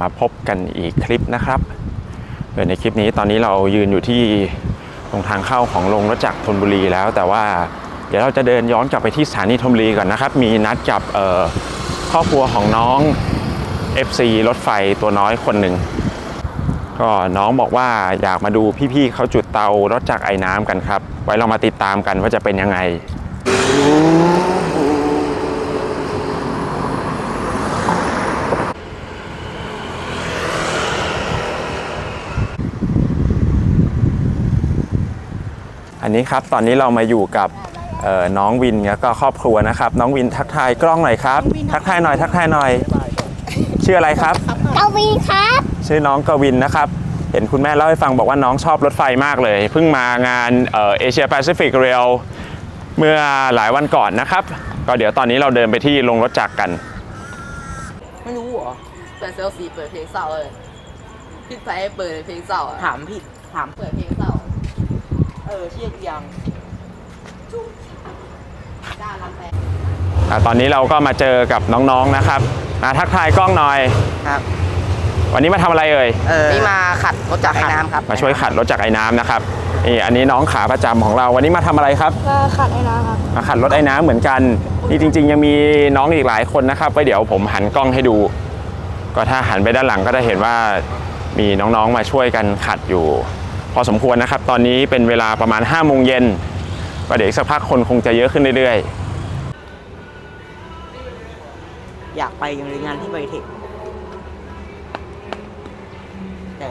มาพบกันอีกคลิปนะครับโดยในคลิปนี้ตอนนี้เรายืนอยู่ที่ตรงทางเข้าของโรงรถจักรธนบุรีแล้ว แต่ว่าเดี๋ยวเราจะเดินย้อนกลับไปที่สถานีธนบุรีก่อนนะครับ มีนัดกับครอบครัวของน้อง FC รถไฟตัวน้อยคนหนึ่งก็น้องบอกว่าอยากมาดูพี่ๆเขาจุดเตารถจักรไอ้น้ำกันครับ ไว้เรามาติดตามกันว่าจะเป็นยังไง อันนี้ครับตอนนี้เรามาอยู่กับเอ่อน้องวินแล้วก็ครอบครัวนะครับ น้องวินทักทายกล้องหน่อยครับ ทักทายหน่อย ทักทายหน่อย ชื่ออะไรครับกวีครับ ชื่อน้องกวินนะครับเห็นคุณแม่เล่าให้ฟังบอกว่าน้องชอบรถไฟมากเลย เพิ่งมางานเอเชียแปซิฟิกเรลเมื่อหลายวันก่อนนะครับ ก็เดี๋ยวตอนนี้เราเดินไปที่โรงรถจักรกัน ไม่รู้เหรอแต่เซลซีเปิดเพลงเศร้าเลยพี่ไฟเปิดเพลงเศร้าอะถามผิดถามเปิดเพลงเศร้า เออเชี่ยกูยังด้านลำแพงอะตอนนี้เราก็มาเจอกับน้องๆนะครับมาทักทายกล้องหน่อย ครับ วันนี้มาทำอะไรเอ่ย เออนี่มาขัดรถจักรไอ้น้ำครับ มาช่วยขัดรถจักรไอ้น้ำนะครับนี่อันนี้น้องขาประจำของเรา วันนี้มาทำอะไรครับมาขัดไอ้น้ำครับ มาขัดรถไอ้น้ำเหมือนกัน นี่จริง ๆ ยังมีน้องอีกหลายคนนะครับไว้เดี๋ยวผมหันกล้องให้ดู ก็ถ้าหันไปด้านหลังก็จะเห็นว่ามีน้องๆมาช่วยกันขัดอยู่ พอสมควรนะครับ ตอนนี้เป็นเวลาประมาณ5้าโมงเย็นก็เดี๋ยวอีกสักพักคนคงจะเยอะขึ้นเรื่อยอยากไปยังเลยงานที่ไบเทคแต่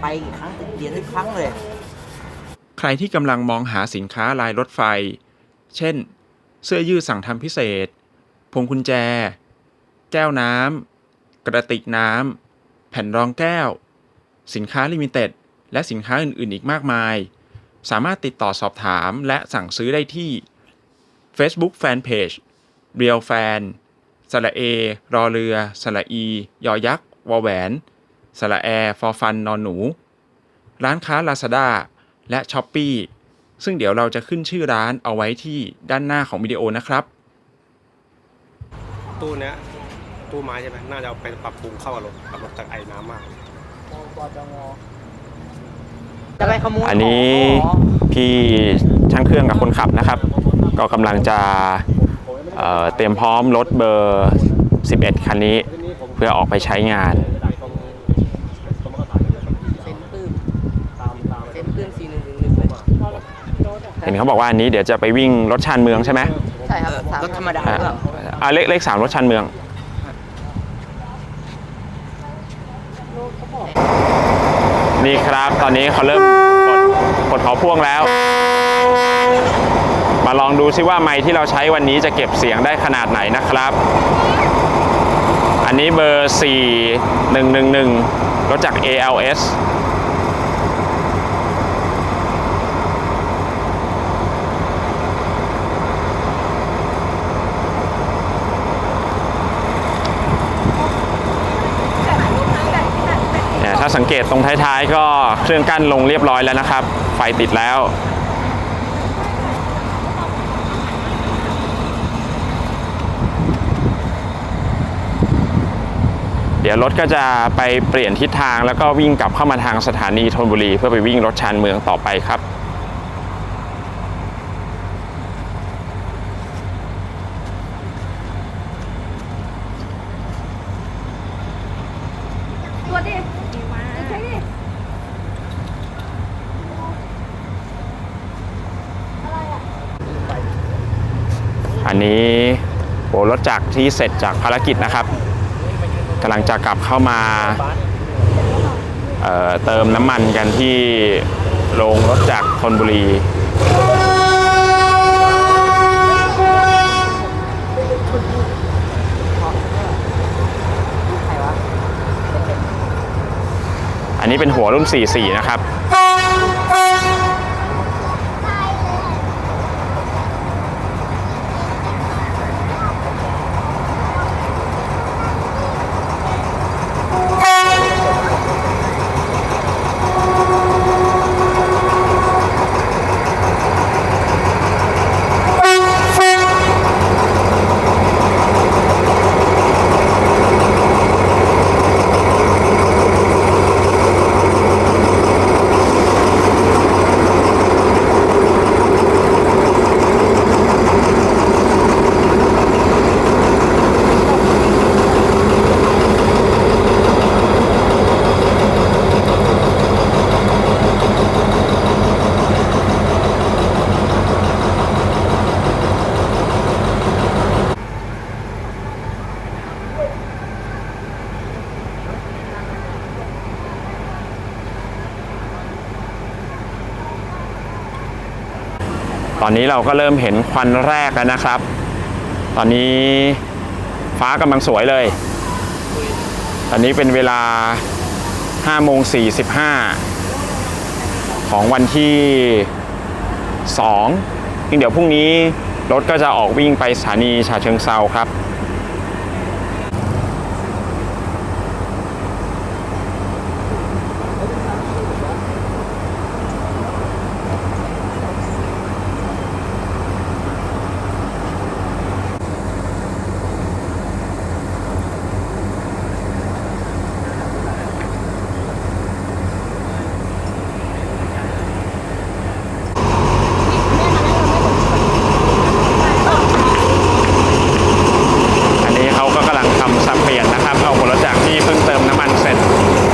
ไปอีกครั้งติดเดียนทุกครั้งเลยๆใครที่กำลังมองหาสินค้าลายรถไฟ เช่น เสื้อยืดสั่งทำพิเศษ พวงกุญแจ แก้วน้ำกระติกน้ำแผ่นรองแก้ว สินค้าลิมิเต็ด และสินค้าอื่นๆ อีกมากมาย สามารถติดต่อสอบถามและสั่งซื้อได้ที่ Facebook Fanpage Real Fan สระเอ รอเรือ สระอี ยอยักษ์ วอแหวน สระแอ ฟอฟัน นอนหนู ร้านค้า Lazada และ s h อ p e e ซึ่งเดี๋ยวเราจะขึ้นชื่อร้านเอาไว้ที่ด้านหน้าของวิดีโอนะครับ ตู้เนี้ยตู้ไม้ใช่ไหมน่าจะเอาไปปรับปรุงเข้ากับรถกับรถจากไอ้น้ำมากจะไปขโมยอันนี้ของพี่ช่างเครื่องกับคนขับนะครับ ก็กำลังจะเอ่อเตรียมพร้อมรถเบอร์ 11 คันนี้เพื่อออกไปใช้งานเซนปื้มเซนปื้มสี่หนึ่งหนึ่งหนึ่งเลยเห็นเขาบอกว่าอันนี้เดี๋ยวจะไปวิ่งรถชานเมืองใช่ไหมใช่ครับสามรถธรรมดาอ่าหรือเปล่าอ่าเลขเลขสามรถชานเมือง นี่ครับ ตอนนี้เขาเริ่มกดกดขอพ่วงแล้ว มาลองดูซิว่าไม้ที่เราใช้วันนี้จะเก็บเสียงได้ขนาดไหนนะครับ อันนี้เบอร์ 4111รถจาก ALS าสังเกตตรงท้ายๆ ก็เครื่องกั้นลงเรียบร้อยแล้วนะครับ ไฟติดแล้วเดี๋ยวรถก็จะไปเปลี่ยนทิศทางแล้วก็วิ่งกลับเข้ามาทางสถานีธนบุรี เพื่อไปวิ่งรถชานเมืองต่อไปครับ ตัวดิใช่ดิ อั นี้โอ้รถจักรที่เสร็จจากภารกิจนะครับกำลังจะกลับเข้ามาเเติมน้ำมันกันที่โรงรถจักรธนบุรีอันนี้เป็นหัวรุ่น 44 นะครับ ตอนนี้เราก็เริ่มเห็นควันแรกแล้วนะครับ ตอนนี้ฟ้ากำลังสวยเลย ตอนนี้เป็นเวลา5โมง45 ของวันที่2ทีเดี๋ยวพรุ่งนี้รถก็จะออกวิ่งไปสถานีฉะเชิงเซาครับ อันนี้เขาก็กำลังทำสับเปลี่ยนนะครับ เอาหัวรถจักรที่เพิ่งเติมน้ำมันเสร็จ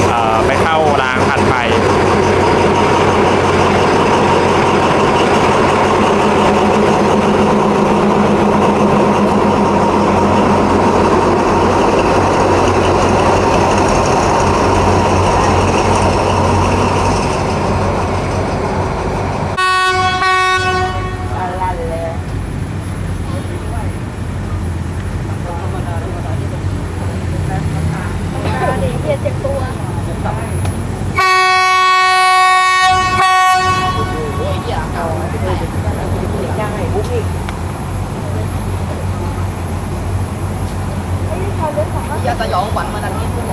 เอ่อไปเข้ารางถัดไป ลั่นเลย เจ็บตัว อ ยาสยองขวัญมาดังนี้เหมือ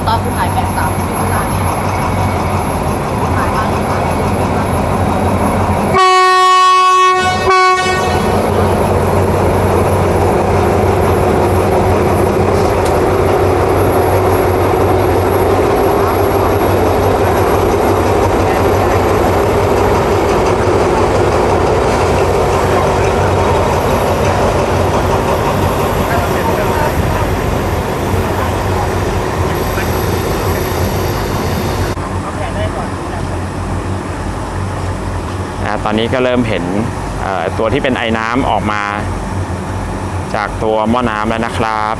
นตอนคุณถ่ายแปดสามที่ข้างหน้านี่ถ่ายมา นะ ตอนนี้ก็เริ่มเห็นตัวที่เป็นไอ้น้ำออกมา จากตัวหม้อน้ำแล้วนะครับ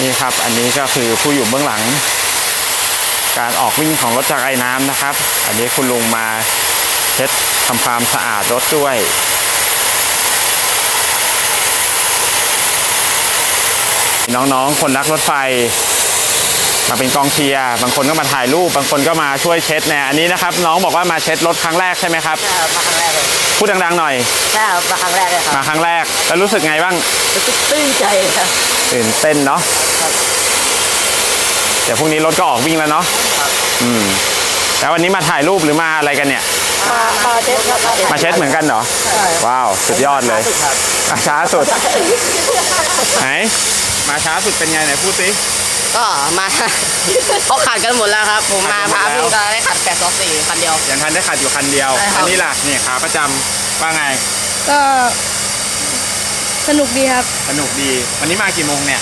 นี่ครับ อันนี้ก็คือผู้อยู่เบื้องหลัง การออกวิ่งของรถจักรไอ้น้ำนะครับ อันนี้คุณลุงมาเช็ดทำความสะอาดรถด้วยน้องๆ คนรักรถไฟ มาเป็นกองเชียร์บางคนก็มาถ่ายรูป บางคนก็มาช่วยเช็ดเนี่ยอันนี้นะครับ น้องบอกว่ามาเช็ดรถครั้งแรกใช่ไหมครับใช่ครับมาครั้งแรกเลยพูดดังๆหน่อยใช่ครับมาครั้งแรกเลยครับมาครั้งแรกแล้วรู้สึกไงบ้างรู้สึกตื้นใจครับตื่นเต้นเนาะครับเดี๋ยวพรุ่งนี้รถก็ออกวิ่งแล้วเนาะครับ อืมแล้ววันนี้มาถ่ายรูปหรือมาอะไรกันเนี่ย มามาเช็ดครับมาเช็ดเหมือนกันเหรอใช่ว้าว สุดยอดเลยครับมาช้าสุด ไหน มาช้าสุดเป็นไงไหนพูดสิ ก็มาเขาขาดกันหมดแล้วครับ ผมมาขาพาดกันหมดแล้วพี่ก็ได้ขัดแปดสองสี่คันเดียวยังทันได้ขัดอยู่คันเดียวใช่ครับอันี้ล่ะนี่ขาประจำว่าไง ก็สนุกดีครับ สนุกดี วันนี้มากี่โมงเนี่ย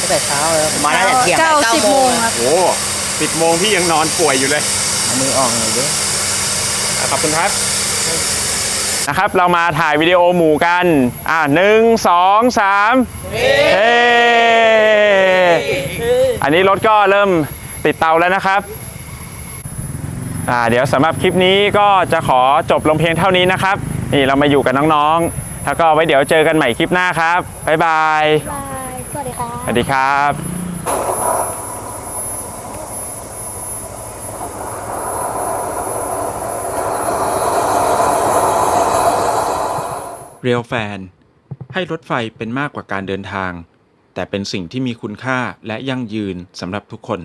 ตั้งแต่เช้าเลยครับผมมาตั้งแต่เที่ยงเก้าสิบโมงครับโอ้ สิบโมงพี่ยังนอนป่วยอยู่เลยเอามือออกหน่อยดิอะขอบคุณครับนะครับ เรามาถ่ายวิดีโอหมู่กัน อ่าหนึ่งสองสามเฮ้อันนี้รถก็เริ่มติดเตาแล้วนะครับอ่าเดี๋ยวสำหรับคลิปนี้ก็จะขอจบลงเพียงเท่านี้นะครับ นี่เรามาอยู่กับน้องๆ แล้วก็ไว้เดี๋ยวเจอกันใหม่คลิปหน้าครับ บ๊ายบาย บาย สวัสดีครับสวัสดีครับ เรียลแฟน ให้รถไฟเป็นมากกว่าการเดินทาง แต่เป็นสิ่งที่มีคุณค่าและยั่งยืนสำหรับทุกคน